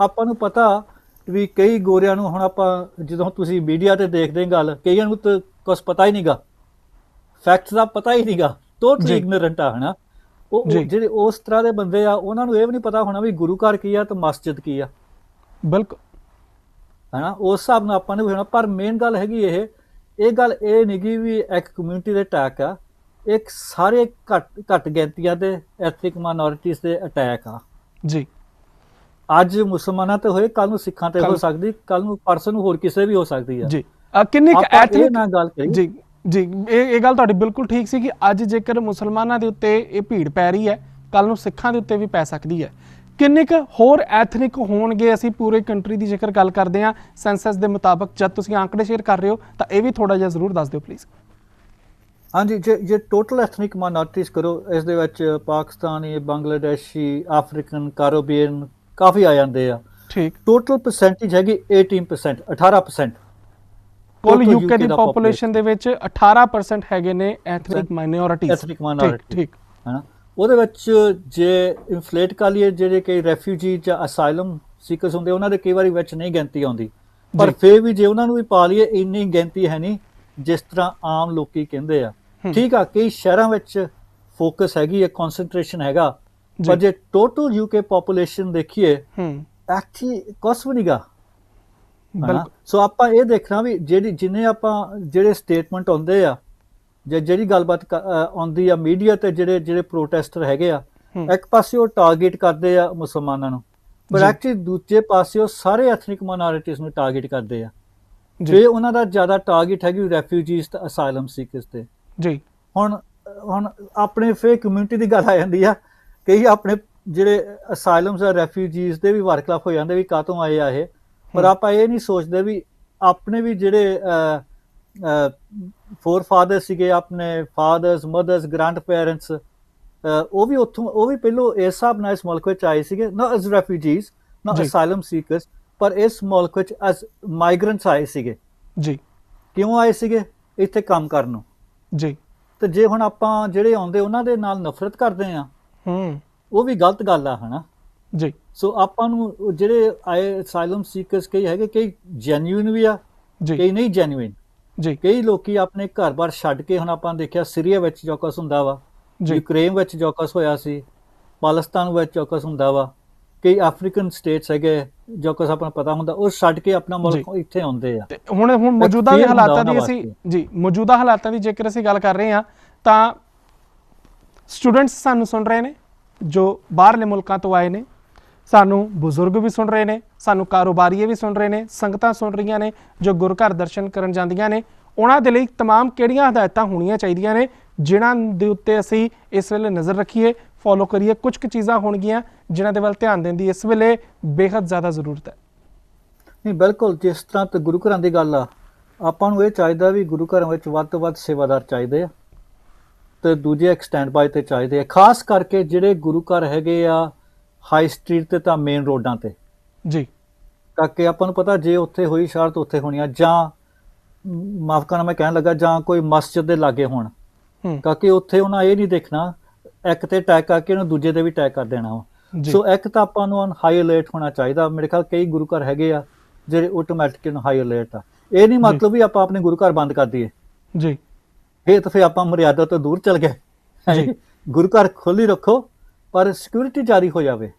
ਆਪਾਂ ਨੂੰ ਪਤਾ ਵੀ ਕਈ ਗੋਰਿਆਂ ਨੂੰ ਹੁਣ ਆਪਾਂ ਜਦੋਂ ਤੁਸੀਂ ਮੀਡੀਆ ਤੇ ਦੇਖਦੇ ਗੱਲ ਕਈਆਂ ਨੂੰ ਤਾਂ ਕੁਝ ਪਤਾ ਹੀ ਨਹੀਂਗਾ ਫੈਕਟਸ ਦਾ ਪਤਾ ਹੀ ਨਹੀਂਗਾ ਟੋਟਲੀ। ਇਗਨੋਰੈਂਟ ਆ ਹਨਾ? ਉਹ। ਜਿਹੜੇ ਉਸ ਤਰ੍ਹਾਂ ਦੇ ਬੰਦੇ ਆ ਉਹਨਾਂ ਨੂੰ ਇਹ ਵੀ ਨਹੀਂ ਪਤਾ ਹੋਣਾ ਵੀ ਗੁਰੂ ਘਰ ਕੀ ਆ ਤੇ ਮਸਜਿਦ ਕੀ ਆ। ਬਿਲਕੁਲ। ਹਨਾ? ਉਸ ਹਿਸਾਬ ਨਾਲ ਆਪਾਂ ਨੇ ਹੋਣਾ ਪਰ ਮੇਨ ਗੱਲ ਹੈਗੀ ਇਹ ਇਹ ਗੱਲ ਇਹ ਨਹੀਂਗੀ ਵੀ ਇੱਕ ਕਮਿਊਨਿਟੀ ਦੇ ਅਟੈਕ ਆ। ਇੱਕ ਸਾਰੇ ਘੱਟ ਘੱਟ ਗਿਣਤੀਆਂ ਦੇ ਐਥਨਿਕ ਮਾਈਨੋਰਿਟੀਜ਼ ਦੇ ਅਟੈਕ ਆ। ਜੀ। ਅੱਜ ਮੁਸਲਮਾਨਾਂ ਤੇ ਹੋਏ ਕੱਲ ਨੂੰ ਸਿੱਖਾਂ ਤੇ ਹੋ ਸਕਦੀ ਕੱਲ ਨੂੰ ਪਰਸਨ ਨੂੰ ਹੋਰ ਕਿਸੇ ਵੀ ਹੋ ਸਕਦੀ ਆ। ਜੀ। ਕਿੰਨੀ ਐਥਨਿਕ ਨਾ ਗੱਲ ਕਰੀ ਜੀ ਜੀ ਇਹ ਇਹ ਗੱਲ ਤੁਹਾਡੀ ਬਿਲਕੁਲ ਠੀਕ ਸੀ ਕਿ ਅੱਜ ਜੇਕਰ ਮੁਸਲਮਾਨਾਂ ਦੇ ਉੱਤੇ ਇਹ ਭੀੜ ਪੈ ਰਹੀ ਹੈ ਕੱਲ ਨੂੰ ਸਿੱਖਾਂ ਦੇ ਉੱਤੇ ਵੀ ਪੈ ਸਕਦੀ ਹੈ। ਕਿੰਨੇ ਕੁ ਹੋਰ ਐਥਨਿਕ ਹੋਣਗੇ? ਅਸੀਂ ਪੂਰੇ ਕੰਟਰੀ ਦੀ ਜੇਕਰ ਗੱਲ ਕਰਦੇ ਹਾਂ ਸੈਂਸਸ ਦੇ ਮੁਤਾਬਕ ਜਦ ਤੁਸੀਂ ਆંકੜੇ ਸ਼ੇਅਰ ਕਰ ਰਹੇ ਹੋ ਤਾਂ ਇਹ ਵੀ ਥੋੜਾ ਜਿਹਾ ਜ਼ਰੂਰ ਦੱਸ ਦਿਓ ਪਲੀਜ਼ ਹਾਂਜੀ ਜੇ ਜੇ ਟੋਟਲ ਐਥਨਿਕ ਮਾਈਨੋਰਿਟੀਜ਼ ਕਰੋ ਇਸ ਦੇ ਵਿੱਚ ਪਾਕਿਸਤਾਨੀ ਬੰਗਲਾਦੇਸ਼ੀ ਅਫਰੀਕਨ ਕਾਰੋਬੀਅਨ ਕਾਫੀ ਆ ਜਾਂਦੇ ਆ। ਠੀਕ। ਟੋਟਲ ਪਰਸੈਂਟੇਜ ਹੈਗੀ 18% 18% ਕੁੱਲ ਯੂਕੇ ਦੀ ਪੋਪੂਲੇਸ਼ਨ ਦੇ ਵਿੱਚ 18% ਹੈਗੇ ਨੇ ਐਥਨਿਕ ਮਾਈਨੋਰਿਟੀਜ਼ Ethnic minority। ਠੀਕ ਹਨਾ? ਉਹਦੇ ਵਿੱਚ ਜੇ ਇਨਫਲੇਟ ਕਰ ਲਈਏ ਜਿਹੜੇ ਕਈ ਰੈਫਿਊਜੀ ਜਾਂ ਅਸਾਈਲਮ ਸੀਕਰਸ ਹੁੰਦੇ ਉਹਨਾਂ ਦੇ ਕਈ ਵਾਰੀ ਵਿੱਚ ਨਹੀਂ ਗਿਣਤੀ ਆਉਂਦੀ। ਪਰ। ਫੇਰ ਵੀ ਜੇ ਉਹਨਾਂ ਨੂੰ ਵੀ ਪਾ ਲਈਏ ਇੰਨੀ ਗਿਣਤੀ ਹੈ ਨਹੀਂ ਜਿਸ ਤਰ੍ਹਾਂ ਆਮ ਲੋਕੀ ਕਹਿੰਦੇ ਆ। ਠੀਕ ਆ ਕਈ ਸ਼ਹਿਰਾਂ ਵਿੱਚ ਫੋਕਸ ਹੈਗੀ ਹੈ ਕਨਸੈਂਟਰੇਸ਼ਨ ਹੈਗਾ। ਪਰ ਜੀ। ਜੇ ਟੋਟਲ ਯੂਕੇ ਪੋਪੂਲੇਸ਼ਨ ਦੇਖੀਏ ਹੂੰ ਐਕਚੁਅਲੀ ਕੁਛ ਵੀ ਨਹੀਂਗਾ? ਬਿਲਕੁਲ ਸੋ ਆਪਾਂ ਇਹ ਦੇਖਣਾ ਵੀ ਜਿਹੜੀ ਜਿੰਨੇ ਆਪਾਂ ਜਿਹੜੇ ਸਟੇਟਮੈਂਟ ਆਉਂਦੇ ਆ ਜਾਂ ਜਿਹੜੀ ਗੱਲਬਾਤ ਆਉਂਦੀ ਆ ਮੀਡੀਆ ਤੇ ਜਿਹੜੇ ਜਿਹੜੇ ਪ੍ਰੋਟੈਸਟਰ ਹੈਗੇ ਆ। ਇੱਕ ਪਾਸੇ ਉਹ ਟਾਰਗੇਟ ਕਰਦੇ ਆ ਮੁਸਲਮਾਨਾਂ ਨੂੰ ਪਰ। ਐਕਚੁਅਲੀ ਦੂਜੇ ਪਾਸੇ ਉਹ ਸਾਰੇ ਐਥਨਿਕ ਮਾਈਨੋਰਿਟੀਜ਼ ਨੂੰ ਟਾਰਗੇਟ ਕਰਦੇ ਆ ਜੀ ਉਹਨਾਂ ਦਾ ਜ਼ਿਆਦਾ ਟਾਰਗੇਟ ਹੈਗੀ ਰੈਫਿਊਜੀਜ਼ ਤੇ ਅਸਾਈਲਮ ਸੀਕਰਸ ਤੇ ਜੀ ਹੁਣ ਹੁਣ ਆਪਣੇ ਫੇ ਕਮਿਊਨਿਟੀ ਦੀ ਗੱਲ ਆ ਜਾਂਦੀ ਆ ਕਈ ਆਪਣੇ ਜਿਹੜੇ ਅਸਾਈਲਮਸ ਆ ਰੈਫਿਊਜੀਜ਼ ਦੇ ਵੀ ਵਰਕਲਾਫ ਹੋ ਜਾਂਦੇ ਵੀ ਕਾਤੋਂ ਆਏ ਆ ਇਹ। ਪਰ। ਆਪਾਂ ਇਹ ਨਹੀਂ ਸੋਚਦੇ ਵੀ ਆਪਣੇ ਵੀ ਜਿਹੜੇ ਫੋਰ ਫਾਦਰ ਸੀਗੇ ਆਪਣੇ ਫਾਦਰਸ ਮਦਰਸ ਗ੍ਰੈਂਡ ਪੇਰੈਂਟਸ ਉਹ ਵੀ ਉੱਥੋਂ ਉਹ ਵੀ ਪਹਿਲੋਂ ਇਸ ਹਿਸਾਬ ਨਾਲ ਇਸ ਮੁਲਕ ਵਿੱਚ ਆਏ ਸੀਗੇ ਨਾ ਐਸ ਰੈਫਿਊਜੀਜ਼ ਨਾ ਜੀ। ਅਸਾਈਲਮ ਸੀਕਰਸ ਪਰ ਇਸ ਮੁਲਕ ਵਿੱਚ ਐਸ ਮਾਈਗ੍ਰੈਂਟਸ ਆਏ ਸੀਗੇ। ਜੀ। ਕਿਉਂ ਆਏ ਸੀਗੇ? ਇੱਥੇ ਕੰਮ ਕਰਨ ਨੂੰ। ਜੀ। ਤੇ ਜੇ ਹੁਣ ਆਪਾਂ ਜਿਹੜੇ ਆਉਂਦੇ ਉਹਨਾਂ ਦੇ ਨਾਲ ਨਫ਼ਰਤ ਕਰਦੇ ਆ ਹੂੰ। ਉਹ ਵੀ ਗਲਤ ਗੱਲ ਆ ਹਨਾ? ਜੀ। ਸੋ ਆਪਾਂ ਨੂੰ ਜਿਹੜੇ ਆਏ ਅਸਾਈਲਮ ਸੀਕਰਸ ਕਈ ਹੈਗੇ ਕਈ ਜੈਨੂਇਨ ਵੀ ਆ ਜੀ। ਕਈ ਨਹੀਂ ਜੈਨੂਇਨ ਜੀ। ਕਈ ਲੋਕੀ ਆਪਣੇ ਘਰ-ਬਾਰ ਛੱਡ ਕੇ ਹੁਣ ਆਪਾਂ ਦੇਖਿਆ ਸੀਰੀਆ ਵਿੱਚ ਜੋ ਕੁਛ ਹੁੰਦਾ ਵਾ ਜੀ। ਯੂਕਰੇਨ ਵਿੱਚ ਜੋ ਕੁਛ ਹੋਇਆ ਸੀ ਪਾਕਿਸਤਾਨ ਵਿੱਚ ਜੋ ਕੁਛ ਹੁੰਦਾ ਵਾ ਕਈ ਅਫਰੀਕਨ ਸਟੇਟਸ ਹੈਗੇ ਜੋ ਕੁਛ ਆਪਾਂ ਨੂੰ ਪਤਾ ਹੁੰਦਾ ਉਹ ਛੱਡ ਕੇ ਆਪਣਾ ਮੁਲਕ ਇੱਥੇ ਆਉਂਦੇ ਆ। ਤੇ ਹੁਣ ਹੁਣ ਮੌਜੂਦਾ ਦੇ ਹਾਲਾਤਾਂ ਦੀ ਅਸੀਂ। ਜੀ ਮੌਜੂਦਾ ਹਾਲਾਤਾਂ ਦੀ ਜੇਕਰ ਅਸੀਂ ਗੱਲ ਕਰ ਰਹੇ ਹਾਂ ਤਾਂ ਸਟੂਡੈਂਟਸ ਸਾਨੂੰ ਸੁਣ ਰਹੇ ਨੇ, ਜੋ ਬਾਹਰਲੇ ਮੁਲਕਾਂ ਤੋਂ ਆਏ ਨੇ, ਸਾਨੂੰ ਬਜ਼ੁਰਗ ਵੀ ਸੁਣ ਰਹੇ ਨੇ, ਸਾਨੂੰ ਕਾਰੋਬਾਰੀਏ ਵੀ ਸੁਣ ਰਹੇ ਨੇ, ਸੰਗਤਾਂ ਸੁਣ ਰਹੀਆਂ ਨੇ, ਜੋ ਗੁਰੂ ਘਰ ਦਰਸ਼ਨ ਕਰਨ ਜਾਂਦੀਆਂ ਨੇ, ਉਹਨਾਂ ਦੇ ਲਈ ਤਮਾਮ ਕਿਹੜੀਆਂ ਹਦਾਇਤਾਂ ਹੋਣੀਆਂ ਚਾਹੀਦੀਆਂ ਨੇ, ਜਿਨ੍ਹਾਂ ਦੇ ਉੱਤੇ ਅਸੀਂ ਇਸ ਵੇਲੇ ਨਜ਼ਰ ਰੱਖੀਏ ਫੋਲੋ ਕਰੀਏ, ਕੁਝ ਕੁ ਚੀਜ਼ਾਂ ਹੋਣਗੀਆਂ, ਜਿਨ੍ਹਾਂ ਦੇ ਵੱਲ ਧਿਆਨ ਦੇਣ ਦੀ ਇਸ ਵੇਲੇ ਬੇਹੱਦ ਜ਼ਿਆਦਾ ਜ਼ਰੂਰਤ ਹੈ। ਨਹੀਂ, ਬਿਲਕੁਲ, ਜਿਸ ਤਰ੍ਹਾਂ ਤੇ ਗੁਰੂ ਘਰਾਂ ਦੀ ਗੱਲ ਆ, ਆਪਾਂ ਨੂੰ ਇਹ ਚਾਹੀਦਾ ਵੀ ਗੁਰੂ ਘਰਾਂ ਵਿੱਚ ਵੱਧ ਤੋਂ ਵੱਧ ਸੇਵਾਦਾਰ ਚਾਹੀਦੇ ਆ। ਤੇ ਦੂਜੇ ਇੱਕ ਸਟੈਂਡ ਬਾਈ ਤੇ ਚਾਹੀਦੇ ਆ। ਖਾਸ ਕਰਕੇ ਜਿਹੜੇ ਗੁਰੂ ਘਰ ਹੈਗੇ ਆ ਹਾਈ ਸਟਰੀਟ ਤੇ ਤਾਂ ਮੇਨ ਰੋਡਾਂ ਤੇ। ਜੀ। ਕਾਕੇ ਆਪਾਂ ਨੂੰ ਪਤਾ ਜੇ ਉੱਥੇ ਹੋਈ ਸ਼ਰਤ ਉੱਥੇ ਹੋਣੀ ਆ ਜਾਂ ਮਾਫ ਕਰਨਾ ਮੈਂ ਕਹਿਣ ਲੱਗਾ ਜਾਂ ਕੋਈ ਮਸਜਿਦ ਦੇ ਲਾਗੇ ਹੋਣ। ਹੂੰ। ਕਾਕੇ ਉੱਥੇ ਉਹਨਾਂ ਇਹ ਨਹੀਂ ਦੇਖਣਾ ਇੱਕ ਤੇ ਅਟੈਕ ਕਰਕੇ ਉਹਨੂੰ ਦੂਜੇ ਤੇ ਵੀ ਅਟੈਕ ਕਰ ਦੇਣਾ ਵਾ। ਸੋ ਇੱਕ ਤਾਂ ਆਪਾਂ ਨੂੰ ਹਾਈ ਅਲਰਟ ਹੋਣਾ ਚਾਹੀਦਾ। ਮੇਰੇ ਖਿਆਲ ਕਈ ਗੁਰੂ ਘਰ ਹੈਗੇ ਆ ਜਿਹੜੇ ਆਟੋਮੈਟਿਕ ਹਾਈ ਅਲਰਟ ਆ। ਇਹ ਨਹੀਂ ਮਤਲਬ ਵੀ ਆਪਾਂ ਆਪਣੇ ਗੁਰੂ ਘਰ ਬੰਦ ਕਰ ਦਈਏ। ਜੀ। ਇਹ ਤਾਂ ਫੇ ਆਪਾਂ ਮਰਿਆਦਾ ਤੋਂ ਦੂਰ ਚਲ ਗਏ ਜੀ। ਗੁਰੂ ਘਰ ਖੋਲੀ ਰੱਖੋ ਪਰ ਸਿਕਿਉਰਿਟੀ ਜਾਰੀ ਹੋ ਜਾਵੇ